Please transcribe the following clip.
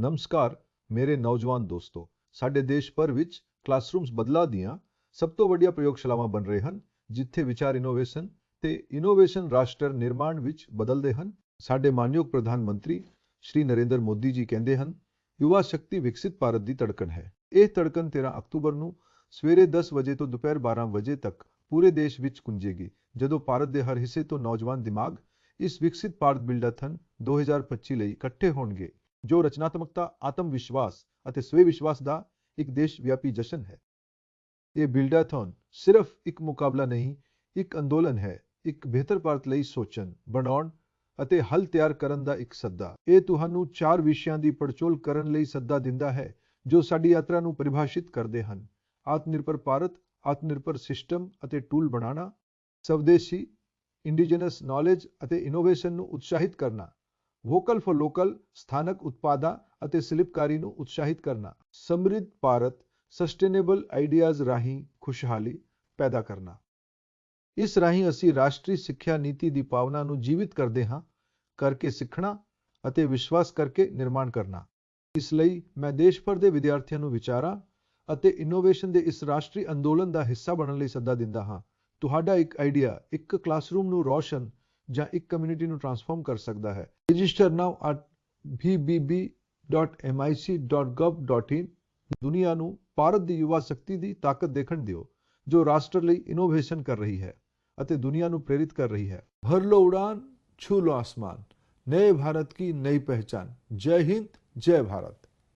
ਨਮਸਕਾਰ, ਮੇਰੇ ਨੌਜਵਾਨ ਦੋਸਤੋ, ਸਾਡੇ ਦੇਸ਼ ਭਰ ਵਿੱਚ ਕਲਾਸਰੂਮਸ ਬਦਲਾ ਦੀਆਂ ਸਭ ਤੋਂ ਵੱਡੀਆਂ ਪ੍ਰਯੋਗਸ਼ਾਲਾਵਾਂ ਬਣ ਰਹੇ ਹਨ, ਜਿੱਥੇ ਵਿਚਾਰ ਇਨੋਵੇਸ਼ਨ ਤੇ ਇਨੋਵੇਸ਼ਨ ਰਾਸ਼ਟਰ ਨਿਰਮਾਣ ਵਿੱਚ ਬਦਲਦੇ ਹਨ। ਸਾਡੇ ਮਾਨਯੋਗ ਪ੍ਰਧਾਨ ਮੰਤਰੀ ਸ਼੍ਰੀ ਨਰਿੰਦਰ ਮੋਦੀ ਜੀ ਕਹਿੰਦੇ ਹਨ, ਯੁਵਾ ਸ਼ਕਤੀ ਵਿਕਸਿਤ ਭਾਰਤ ਦੀ ਧੜਕਣ ਹੈ। ਇਹ ਧੜਕਣ 13 ਅਕਤੂਬਰ ਨੂੰ ਸਵੇਰੇ 10 ਵਜੇ ਤੋਂ ਦੁਪਹਿਰ 12 ਵਜੇ ਤੱਕ ਪੂਰੇ ਦੇਸ਼ ਵਿੱਚ ਕੁੰਜੇਗੀ, ਜਦੋਂ ਭਾਰਤ ਦੇ ਹਰ ਹਿੱਸੇ ਤੋਂ ਨੌਜਵਾਨ ਦਿਮਾਗ ਇਸ ਵਿਕਸਿਤ ਭਾਰਤ ਬਿਲਡਾਥਨ 2025 ਲਈ ਇਕੱਠੇ ਹੋਣਗੇ। ਜੋ ਰਚਨਾਤਮਕਤਾ ਆਤਮ ਵਿਸ਼ਵਾਸ ਅਤੇ ਸਵੈ ਵਿਸ਼ਵਾਸ ਦਾ ਇੱਕ ਦੇਸ਼ ਵਿਆਪੀ ਜਸ਼ਨ ਹੈ। ਇਹ ਬਿਲਡਾਥਨ ਸਿਰਫ ਇੱਕ ਮੁਕਾਬਲਾ ਨਹੀਂ, ਇੱਕ ਅੰਦੋਲਨ ਹੈ, ਇੱਕ ਬਿਹਤਰ ਭਾਰਤ ਲਈ ਸੋਚਣ, ਬਣਾਉਣ ਅਤੇ ਹੱਲ ਤਿਆਰ ਕਰਨ ਦਾ ਇੱਕ ਸੱਦਾ। ਇਹ ਤੁਹਾਨੂੰ ਚਾਰ ਵਿਸ਼ਿਆਂ ਦੀ ਪੜਚੋਲ ਕਰਨ ਲਈ ਸੱਦਾ ਦਿੰਦਾ ਹੈ, ਜੋ ਸਾਡੀ ਯਾਤਰਾ ਨੂੰ ਪਰਿਭਾਸ਼ਿਤ ਕਰਦੇ ਹਨ। ਆਤਮਨਿਰਭਰ ਭਾਰਤ, ਆਤਮਨਿਰਭਰ ਸਿਸਟਮ ਅਤੇ ਟੂਲ ਬਣਾਉਣਾ, ਸਵਦੇਸ਼ੀ ਇੰਡੀਜਨਸ ਨੌਲੇਜ ਅਤੇ ਇਨੋਵੇਸ਼ਨ ਨੂੰ ਉਤਸ਼ਾਹਿਤ ਕਰਨਾ। ਵੋਕਲ ਫॉर ਲੋਕਲ ਸਥਾਨਕ ਉਤਪਾਦਾਂ ਅਤੇ ਸ਼ਿਲਪਕਾਰੀ ਨੂੰ ਉਤਸ਼ਾਹਿਤ ਕਰਨਾ, ਸਮਰਿੱਧ ਭਾਰਤ ਸਸਟੇਨੇਬਲ ਆਈਡੀਆਜ਼ ਰਾਹੀਂ ਖੁਸ਼ਹਾਲੀ ਪੈਦਾ ਕਰਨਾ। ਇਸ ਰਾਹੀਂ ਅਸੀਂ ਰਾਸ਼ਟਰੀ ਸਿੱਖਿਆ ਨੀਤੀ ਦੀ ਭਾਵਨਾ ਨੂੰ ਜੀਵਿਤ ਕਰਦੇ ਹਾਂ, ਕਰਕੇ ਸਿੱਖਣਾ ਅਤੇ ਵਿਸ਼ਵਾਸ ਕਰਕੇ ਨਿਰਮਾਣ ਕਰਨਾ। ਇਸ ਲਈ ਮੈਂ ਦੇਸ਼ ਭਰ ਦੇ ਵਿਦਿਆਰਥੀਆਂ ਨੂੰ ਵਿਚਾਰਾਂ ਅਤੇ ਇਨੋਵੇਸ਼ਨ ਦੇ ਇਸ ਰਾਸ਼ਟਰੀ ਅੰਦੋਲਨ ਦਾ ਹਿੱਸਾ ਬਣਨ ਲਈ ਸੱਦਾ ਦਿੰਦਾ ਹਾਂ। ਤੁਹਾਡਾ ਇੱਕ ਆਈਡੀਆ ਇੱਕ ਕਲਾਸਰੂਮ ਨੂੰ ਰੌਸ਼ਨ ਜਾਂ ਇੱਕ ਕਮਿਊਨਿਟੀ ਨੂੰ ਟਰਾਂਸਫਾਰਮ ਕਰ ਸਕਦਾ ਹੈ। ਰਜਿਸਟਰ ਨਾਓ ਐਟ bbb.mic.gov.in ਦੁਨੀਆ ਨੂੰ ਭਾਰਤ ਦੀ ਯੁਵਾ ਸ਼ਕਤੀ ਦੀ ਤਾਕਤ ਦੇਖਣ ਦਿਓ, ਜੋ ਰਾਸ਼ਟਰ ਲਈ ਇਨੋਵੇਸ਼ਨ ਕਰ ਰਹੀ ਹੈ ਅਤੇ ਦੁਨੀਆ ਨੂੰ ਪ੍ਰੇਰਿਤ ਕਰ ਰਹੀ ਹੈ। ਭਰ ਲੋ ਉਡਾਨ, ਛੂ ਲੋ ਆਸਮਾਨ। ਨਏ ਭਾਰਤ ਕੀ ਨਈ ਪਹਿਚਾਨ। ਜੈ ਹਿੰਦ, ਜੈ ਭਾਰਤ।